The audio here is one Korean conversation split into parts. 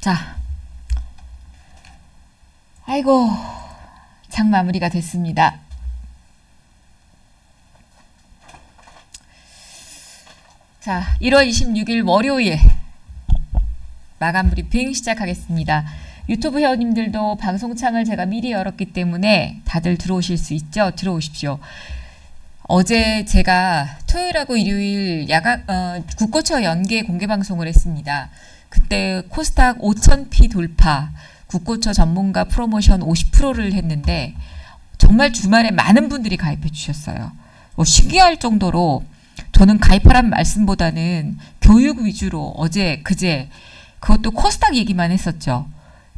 자, 아이고, 장 마무리가 됐습니다. 자, 1월 26일 월요일 마감 브리핑 시작하겠습니다. 유튜브 회원님들도 방송창을 제가 미리 열었기 때문에 다들 들어오실 수 있죠? 들어오십시오. 어제 제가 토요일하고 일요일 야간 어, 국고처 연계 공개 방송을 했습니다. 그때 코스닥 5,000p 돌파, 국고처 전문가 프로모션 50%를 했는데 정말 주말에 많은 분들이 가입해 주셨어요. 뭐 신기할 정도로 저는 가입하라는 말씀보다는 교육 위주로 어제 그제 그것도 코스닥 얘기만 했었죠.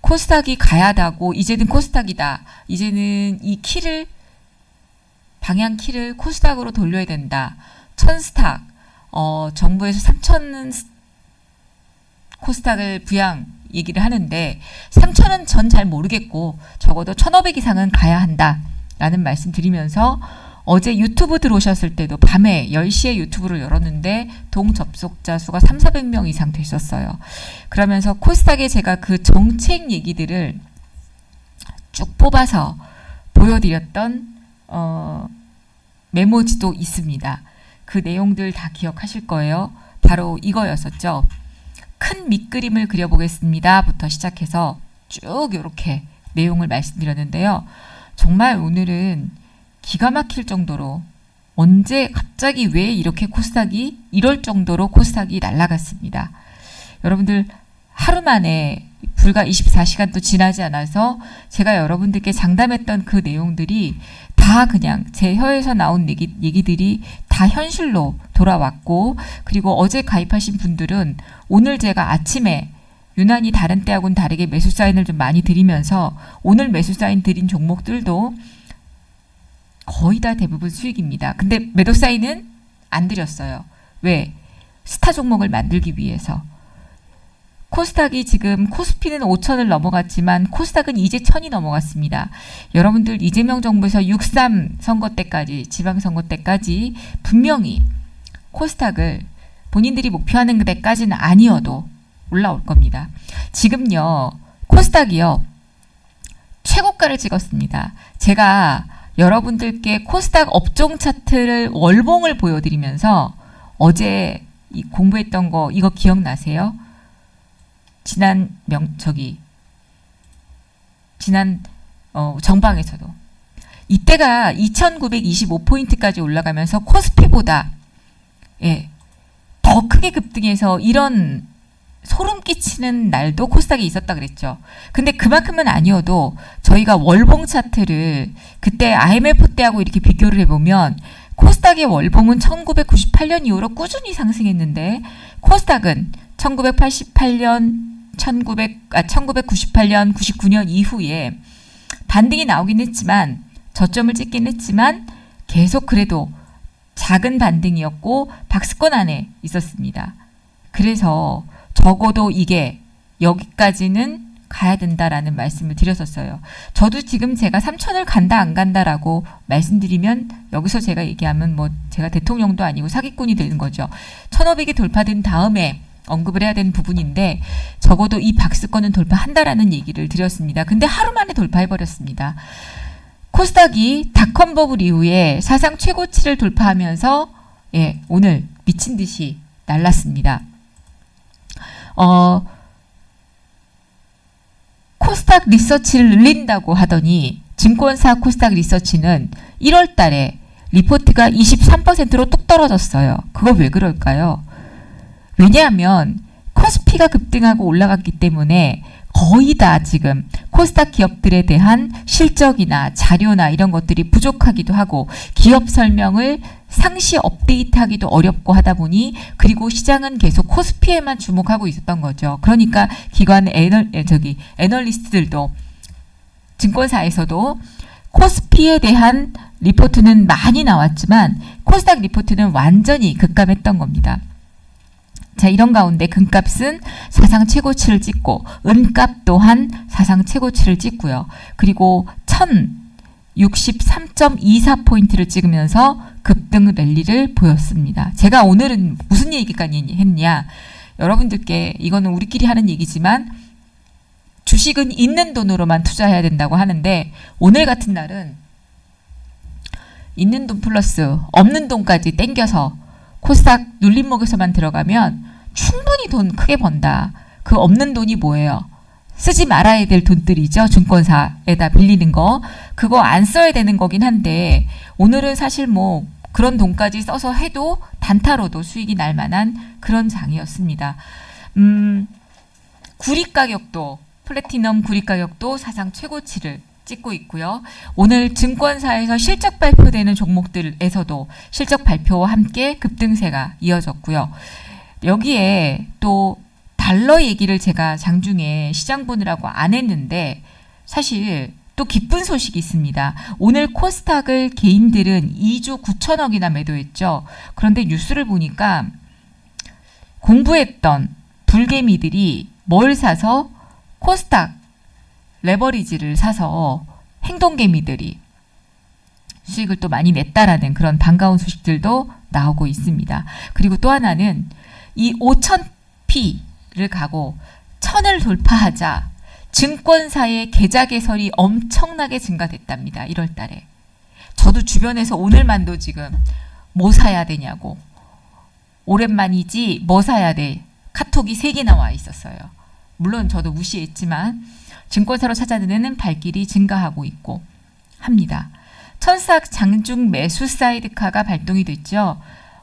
코스닥이 가야다고 이제는 코스닥이다. 이제는 이 키를 방향 키를 코스닥으로 돌려야 된다. 천스탁 어, 정부에서 3천 코스닥을 부양 얘기를 하는데 3천은 전 잘 모르겠고 적어도 1,500 이상은 가야 한다 라는 말씀 드리면서 어제 유튜브 들어오셨을 때도 밤에 10시에 유튜브를 열었는데 동 접속자 수가 3, 400명 이상 됐었어요. 그러면서 코스닥에 제가 그 정책 얘기들을 쭉 뽑아서 보여드렸던 어, 메모지도 있습니다. 그 내용들 다 기억하실 거예요. 바로 이거였었죠. 큰 밑그림을 그려보겠습니다.부터 시작해서 쭉 이렇게 내용을 말씀드렸는데요. 정말 오늘은 기가 막힐 정도로 언제 갑자기 왜 이렇게 코스닥이 이럴 정도로 코스닥이 날아갔습니다. 여러분들 하루 만에 불과 24시간도 지나지 않아서 제가 여러분들께 장담했던 그 내용들이 다 그냥 제 혀에서 나온 얘기, 얘기들이 다 현실로 돌아왔고 그리고 어제 가입하신 분들은 오늘 제가 아침에 유난히 다른 때하고는 다르게 매수 사인을 좀 많이 드리면서 오늘 매수 사인 드린 종목들도 거의 다 대부분 수익입니다. 근데 매도 사인은 안 드렸어요. 왜? 스타 종목을 만들기 위해서. 코스닥이 지금 코스피는 5천을 넘어갔지만 코스닥은 이제 1000이 넘어갔습니다. 여러분들 이재명 정부에서 6.3 선거 때까지 지방선거 때까지 분명히 코스닥을 본인들이 목표하는 데까지는 아니어도 올라올 겁니다. 지금요 코스닥이요 최고가를 찍었습니다. 제가 여러분들께 코스닥 업종 차트를 월봉을 보여드리면서 어제 공부했던 거 이거 기억나세요? 지난 명 저기 지난 어, 정방에서도 이때가 2,925포인트까지 올라가면서 코스피보다 예, 더 크게 급등해서 이런 소름 끼치는 날도 코스닥에 있었다 그랬죠. 근데 그만큼은 아니어도 저희가 월봉 차트를 그때 IMF 때하고 이렇게 비교를 해보면 코스닥의 월봉은 1998년 이후로 꾸준히 상승했는데 코스닥은 1988년 1900, 아, 1998년, 99년 이후에 반등이 나오긴 했지만 저점을 찍긴 했지만 계속 그래도 작은 반등이었고 박스권 안에 있었습니다. 그래서 적어도 이게 여기까지는 가야 된다라는 말씀을 드렸었어요. 저도 지금 제가 3천을 간다 안 간다라고 말씀드리면 여기서 제가 얘기하면 뭐 제가 대통령도 아니고 사기꾼이 되는 거죠. 1,500이 돌파된 다음에 언급을 해야 되는 부분인데 적어도 이 박스권은 돌파한다라는 얘기를 드렸습니다. 근데 하루 만에 돌파해 버렸습니다. 코스닥이 닷컴 버블 이후에 사상 최고치를 돌파하면서 예, 오늘 미친 듯이 날랐습니다. 어, 코스닥 리서치를 늘린다고 하더니 증권사 코스닥 리서치는 1월 달에 리포트가 23%로 뚝 떨어졌어요. 그거 왜 그럴까요? 왜냐하면 코스피가 급등하고 올라갔기 때문에 거의 다 지금 코스닥 기업들에 대한 실적이나 자료나 이런 것들이 부족하기도 하고 기업 설명을 상시 업데이트하기도 어렵고 하다 보니 그리고 시장은 계속 코스피에만 주목하고 있었던 거죠. 그러니까 기관 애널 저기 애널리스트들도 증권사에서도 코스피에 대한 리포트는 많이 나왔지만 코스닥 리포트는 완전히 급감했던 겁니다. 자, 이런 가운데 금값은 사상 최고치를 찍고 은값 또한 사상 최고치를 찍고요. 그리고 1063.24포인트를 찍으면서 급등 랠리를 보였습니다. 제가 오늘은 무슨 얘기까지 했냐? 여러분들께 이거는 우리끼리 하는 얘기지만 주식은 있는 돈으로만 투자해야 된다고 하는데 오늘 같은 날은 있는 돈 플러스 없는 돈까지 땡겨서 코스닥 눌림목에서만 들어가면 충분히 돈 크게 번다. 그 없는 돈이 뭐예요? 쓰지 말아야 될 돈들이죠. 증권사에다 빌리는 거. 그거 안 써야 되는 거긴 한데 오늘은 사실 뭐 그런 돈까지 써서 해도 단타로도 수익이 날 만한 그런 장이었습니다. 음, 구리 가격도 플래티넘 구리 가격도 사상 최고치를 찍고 있고요. 오늘 증권사에서 실적 발표되는 종목들에서도 실적 발표와 함께 급등세가 이어졌고요. 여기에 또 달러 얘기를 제가 장중에 시장 보느라고 안 했는데 사실 또 기쁜 소식이 있습니다. 오늘 코스닥을 개인들은 2조 9천억이나 매도했죠. 그런데 뉴스를 보니까 공부했던 불개미들이 뭘 사서 코스닥 레버리지를 사서 행동개미들이 수익을 또 많이 냈다라는 그런 반가운 소식들도 나오고 있습니다. 그리고 또 하나는 이 5,000P를 가고 1000을 돌파하자 증권사의 계좌 개설이 엄청나게 증가됐답니다. 1월 달에. 저도 주변에서 오늘만도 지금 뭐 사야 되냐고. 오랜만이지 뭐 사야 돼. 카톡이 3개나 와 있었어요. 물론 저도 무시했지만 증권사로 찾아내는 발길이 증가하고 있고 합니다. 천삭 장중 매수 사이드카가 발동이 됐죠.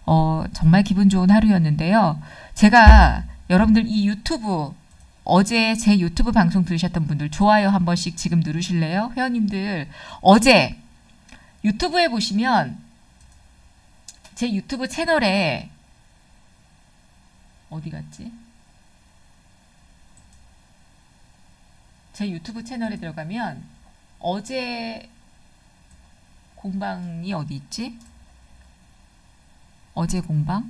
어, 정말 기분 좋은 하루였는데요. 제가 여러분들 이 유튜브 어제 제 유튜브 방송 들으셨던 분들 좋아요 한 번씩 지금 누르실래요? 회원님들 어제 유튜브에 보시면 제 유튜브 채널에 어디 갔지? 제 유튜브 채널에 들어가면 어제 공방이 어디 있지? 어제 공방?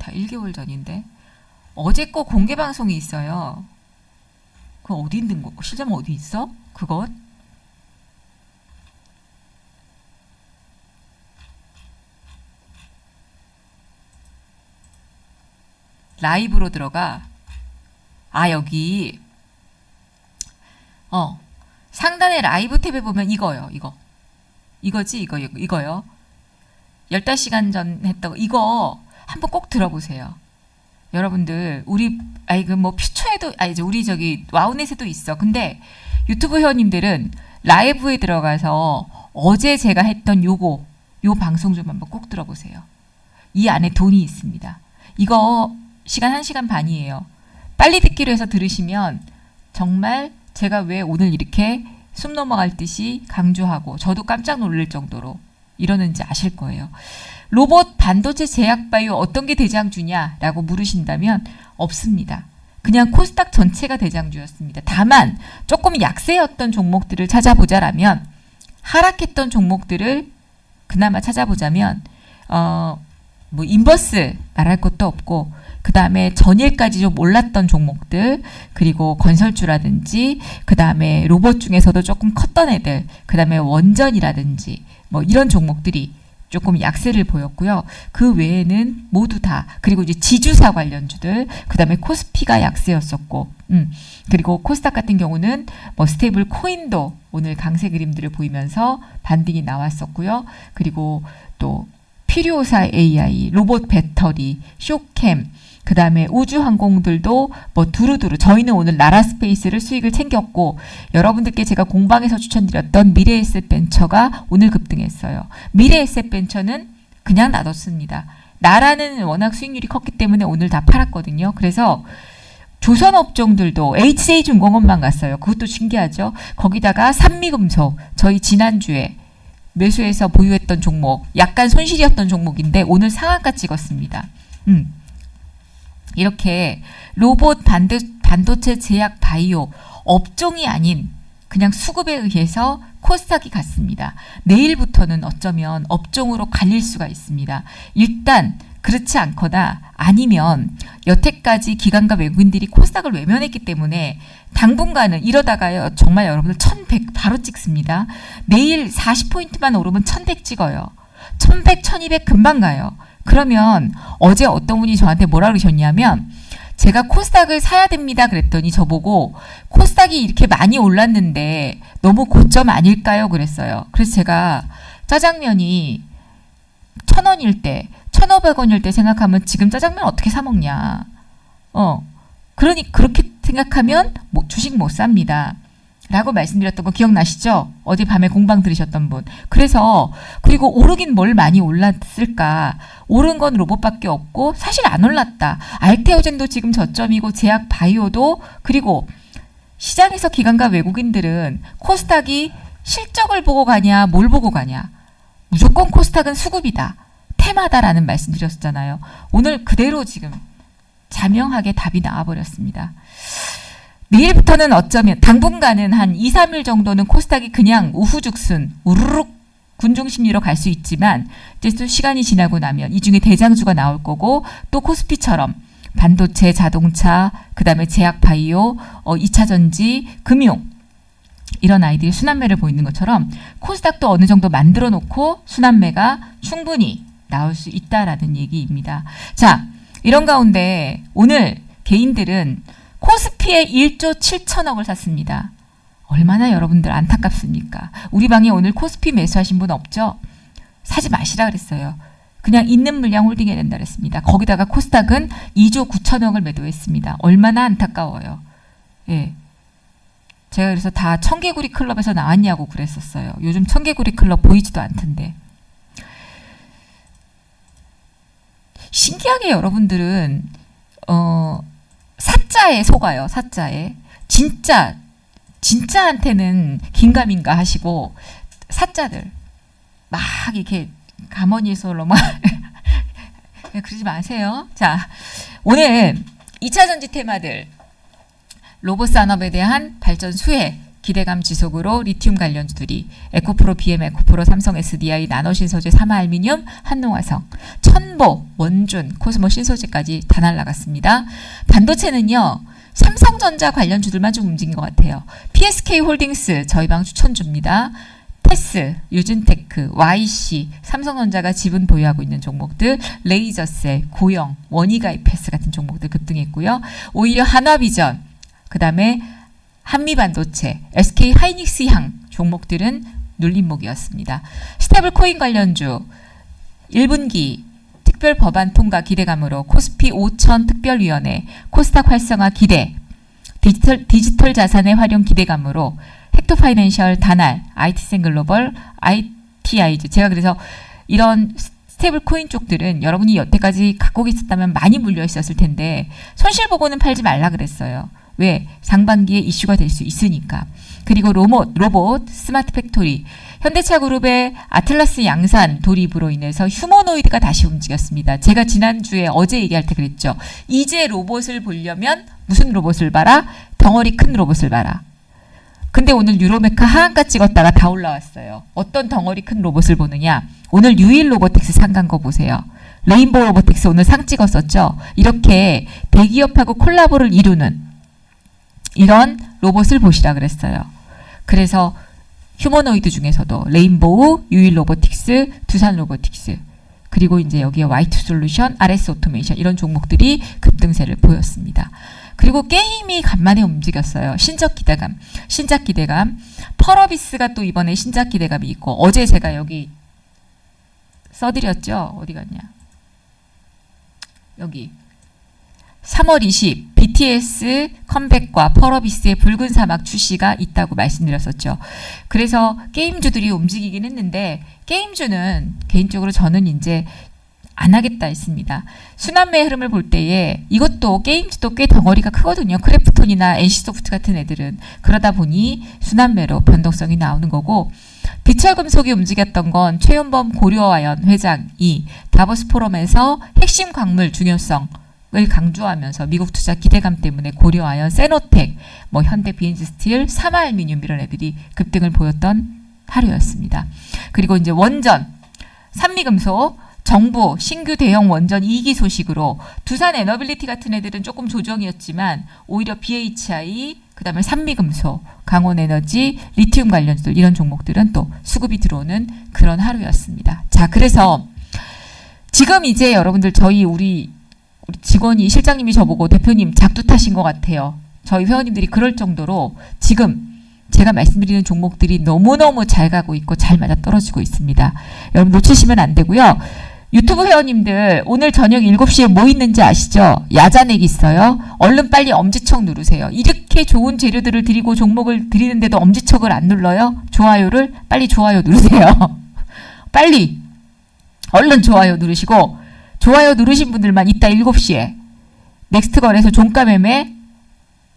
다 1개월 전인데 어제 거 공개 방송이 있어요. 그거 어디 있는 거? 실점 어디 있어? 그것? 라이브로 들어가. 아, 여기. 어. 상단에 라이브 탭에 보면 이거요, 이거. 이거지, 이거, 이거, 이거요. 15시간 전 했던 거. 이거 한번 꼭 들어보세요. 여러분들, 우리, 아이, 그 뭐, 퓨처에도, 아, 이제 우리 저기, 와우넷에도 있어. 근데 유튜브 회원님들은 라이브에 들어가서 어제 제가 했던 요거, 요 방송 좀 한번 꼭 들어보세요. 이 안에 돈이 있습니다. 이거 시간 1시간 반이에요. 빨리 듣기로 해서 들으시면 정말 제가 왜 오늘 이렇게 숨 넘어갈 듯이 강조하고 저도 깜짝 놀랄 정도로 이러는지 아실 거예요. 로봇 반도체 제약 바이오 어떤 게 대장주냐라고 물으신다면 없습니다. 그냥 코스닥 전체가 대장주였습니다. 다만 조금 약세였던 종목들을 찾아보자라면 하락했던 종목들을 그나마 찾아보자면 어 뭐 인버스 말할 것도 없고 그 다음에 전일까지 좀 올랐던 종목들 그리고 건설주라든지 그 다음에 로봇 중에서도 조금 컸던 애들 그 다음에 원전이라든지 뭐 이런 종목들이 조금 약세를 보였고요. 그 외에는 모두 다 그리고 이제 지주사 관련주들 그다음에 코스피가 약세였었고 음 그리고 코스닥 같은 경우는 뭐 스테이블 코인도 오늘 강세 그림들을 보이면서 반등이 나왔었고요. 그리고 또 필요사 AI, 로봇 배터리, 쇼캠 그 다음에 우주항공들도 뭐 두루두루 저희는 오늘 나라 스페이스를 수익을 챙겼고 여러분들께 제가 공방에서 추천드렸던 미래 에셋 벤처가 오늘 급등했어요. 미래 에셋 벤처는 그냥 놔뒀습니다. 나라는 워낙 수익률이 컸기 때문에 오늘 다 팔았거든요. 그래서 조선 업종들도 HJ중공업만 갔어요. 그것도 신기하죠. 거기다가 산미금속 저희 지난주에 매수해서 보유했던 종목 약간 손실이었던 종목인데 오늘 상한가 찍었습니다. 음. 이렇게 로봇 반도, 반도체 제약 바이오 업종이 아닌 그냥 수급에 의해서 코스닥이 갔습니다. 내일부터는 어쩌면 업종으로 갈릴 수가 있습니다. 일단 그렇지 않거나 아니면 여태까지 기관과 외국인들이 코스닥을 외면했기 때문에 당분간은 이러다가요 정말 여러분들 1100 바로 찍습니다. 내일 40포인트만 오르면 1100 찍어요. 1100, 1200 금방 가요. 그러면 어제 어떤 분이 저한테 뭐라 그러셨냐면 제가 코스닥을 사야 됩니다 그랬더니 저보고 코스닥이 이렇게 많이 올랐는데 너무 고점 아닐까요? 그랬어요. 그래서 제가 짜장면이 천 원일 때, 천오백 원일 때 생각하면 지금 짜장면 어떻게 사 먹냐? 어, 그러니 그렇게 생각하면 뭐 주식 못 삽니다. 라고 말씀드렸던 거 기억나시죠? 어제 밤에 공방 들으셨던 분. 그래서 그리고 오르긴 뭘 많이 올랐을까? 오른 건 로봇밖에 없고 사실 안 올랐다. 알테오젠도 지금 저점이고 제약 바이오도 그리고 시장에서 기관과 외국인들은 코스닥이 실적을 보고 가냐, 뭘 보고 가냐. 무조건 코스닥은 수급이다. 테마다라는 말씀 드렸잖아요. 오늘 그대로 지금 자명하게 답이 나와버렸습니다. 내일부터는 어쩌면 당분간은 한 2, 3일 정도는 코스닥이 그냥 우후죽순 우르륵 군중 심리로 갈 수 있지만 이제 또 시간이 지나고 나면 이 중에 대장주가 나올 거고 또 코스피처럼 반도체, 자동차, 그다음에 제약 바이오, 어, 2차 전지, 금융 이런 아이들이 순환매를 보이는 것처럼 코스닥도 어느 정도 만들어 놓고 순환매가 충분히 나올 수 있다라는 얘기입니다. 자, 이런 가운데 오늘 개인들은 코스피에 1조 7천억을 샀습니다. 얼마나 여러분들 안타깝습니까? 우리 방에 오늘 코스피 매수하신 분 없죠? 사지 마시라 그랬어요. 그냥 있는 물량 홀딩해야 된다 그랬습니다. 거기다가 코스닥은 2조 9천억을 매도했습니다. 얼마나 안타까워요. 예. 제가 그래서 다 청개구리 클럽에서 나왔냐고 그랬었어요. 요즘 청개구리 클럽 보이지도 않던데. 신기하게 여러분들은 어 사자에 속아요. 사자에 진짜 진짜한테는 긴가민가 하시고 사자들 막 이렇게 가머니에서 막 그러지 마세요. 자 오늘 2차 전지 테마들 로봇 산업에 대한 발전 수혜 기대감 지속으로 리튬 관련주들이 에코프로 BM, 에코프로 삼성 SDI, 나노신소재, 사마알미늄, 한농화성, 천보, 원준, 코스모 신소재까지 다 날라갔습니다. 반도체는요. 삼성전자 관련주들만 좀 움직인 것 같아요. PSK 홀딩스 저희 방 추천주입니다. 테스, 유진테크, YC, 삼성전자가 지분 보유하고 있는 종목들, 레이저셀, 고영, 원희가이패스 같은 종목들 급등했고요. 오히려 한화비전, 그 다음에 한미반도체, SK 하이닉스 향 종목들은 눌림목이었습니다. 스테블 코인 관련주 1분기 특별 법안 통과 기대감으로 코스피 5천 특별위원회, 코스닥 활성화 기대, 디지털, 디지털 자산의 활용 기대감으로 헥토 파이낸셜 다날, IT센 글로벌, ITI즈 제가 그래서 이런 스테이블 코인 쪽들은 여러분이 여태까지 갖고 있었다면 많이 물려 있었을 텐데 손실 보고는 팔지 말라 그랬어요. 왜? 상반기에 이슈가 될 수 있으니까. 그리고 로봇, 로봇, 스마트 팩토리, 현대차 그룹의 아틀라스 양산 돌입으로 인해서 휴머노이드가 다시 움직였습니다. 제가 지난주에 어제 얘기할 때 그랬죠. 이제 로봇을 보려면 무슨 로봇을 봐라? 덩어리 큰 로봇을 봐라. 근데 오늘 유로메카 하한가 찍었다가 다 올라왔어요. 어떤 덩어리 큰 로봇을 보느냐? 오늘 유일 로보틱스 상간 거 보세요. 레인보우 로보틱스 오늘 상 찍었었죠. 이렇게 대기업하고 콜라보를 이루는 이런 로봇을 보시라 그랬어요. 그래서 휴머노이드 중에서도 레인보우, 유일 로보틱스, 두산 로보틱스 그리고 이제 여기에 와이트 솔루션, RS 오토메이션 이런 종목들이 급등세를 보였습니다. 그리고 게임이 간만에 움직였어요. 신적 기대감, 신작 기대감. 펄어비스가 또 이번에 신작 기대감이 있고 어제 제가 여기 써드렸죠. 어디 갔냐? 여기 3월 20 BTS 컴백과 펄어비스의 붉은 사막 출시가 있다고 말씀드렸었죠. 그래서 게임주들이 움직이긴 했는데 게임주는 개인적으로 저는 이제 안 하겠다 했습니다. 순환매 흐름을 볼 때에 이것도 게임주도 꽤 덩어리가 크거든요. 크래프톤이나 NC소프트 같은 애들은 그러다 보니 순환매로 변동성이 나오는 거고 비철금속이 움직였던 건 최윤범 고려아연 회장이 다보스 포럼에서 핵심 광물 중요성 을 강조하면서 미국 투자 기대감 때문에 고려아연, 세노텍, 뭐 현대 비엔지 스틸, 사마알미늄 이런 애들이 급등을 보였던 하루였습니다. 그리고 이제 원전, 산미금속, 정부 신규 대형 원전 2기 소식으로 두산 에너빌리티 같은 애들은 조금 조정이었지만 오히려 BHI 그다음에 산미금속, 강원에너지, 리튬 관련주들 이런 종목들은 또 수급이 들어오는 그런 하루였습니다. 자, 그래서 지금 이제 여러분들 저희 우리 우리 직원이 실장님이 저보고 대표님 작두 타신 것 같아요. 저희 회원님들이 그럴 정도로 지금 제가 말씀드리는 종목들이 너무너무 잘 가고 있고 잘 맞아 떨어지고 있습니다. 여러분 놓치시면 안 되고요. 유튜브 회원님들 오늘 저녁 7시에 뭐 있는지 아시죠? 야자내기 있어요. 얼른 빨리 엄지척 누르세요. 이렇게 좋은 재료들을 드리고 종목을 드리는데도 엄지척을 안 눌러요? 좋아요를 빨리 좋아요 누르세요. 빨리 얼른 좋아요 누르시고 좋아요 누르신 분들만 이따 7시에 넥스트 거래소 종가 매매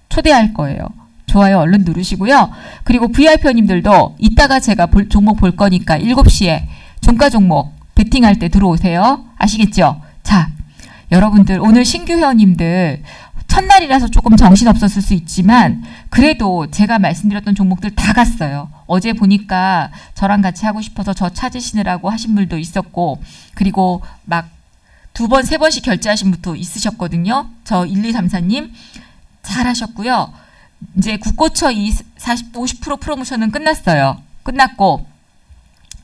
초대할 거예요. 좋아요 얼른 누르시고요. 그리고 VIP님들도 이따가 제가 볼- 종목 볼 거니까 7시에 종가 종목 베팅할 때 들어오세요. 아시겠죠? 자, 여러분들 오늘 신규 회원님들 첫날이라서 조금 정신 없었을 수 있지만 그래도 제가 말씀드렸던 종목들 다 갔어요. 어제 보니까 저랑 같이 하고 싶어서 저 찾으시느라고 하신 분도 있었고 그리고 막 두 번, 세 번씩 결제하신 분도 있으셨거든요. 저 1234님 잘하셨고요. 이제 국고처 이 40, 50% 프로모션은 끝났어요. 끝났고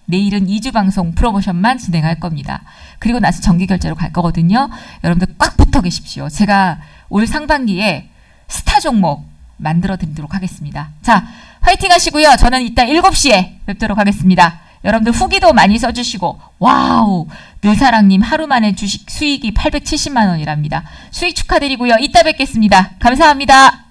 내일은 2주 방송 프로모션만 진행할 겁니다. 그리고 나서 정기 결제로 갈 거거든요. 여러분들 꽉 붙어 계십시오. 제가 올 상반기에 스타 종목 만들어 드리도록 하겠습니다. 자, 화이팅 하시고요. 저는 이따 7시에 뵙도록 하겠습니다. 여러분들 후기도 많이 써주시고, 와우, 늘사랑님 하루 만에 주식 수익이 870만 원이랍니다. 수익 축하드리고요. 이따 뵙겠습니다. 감사합니다.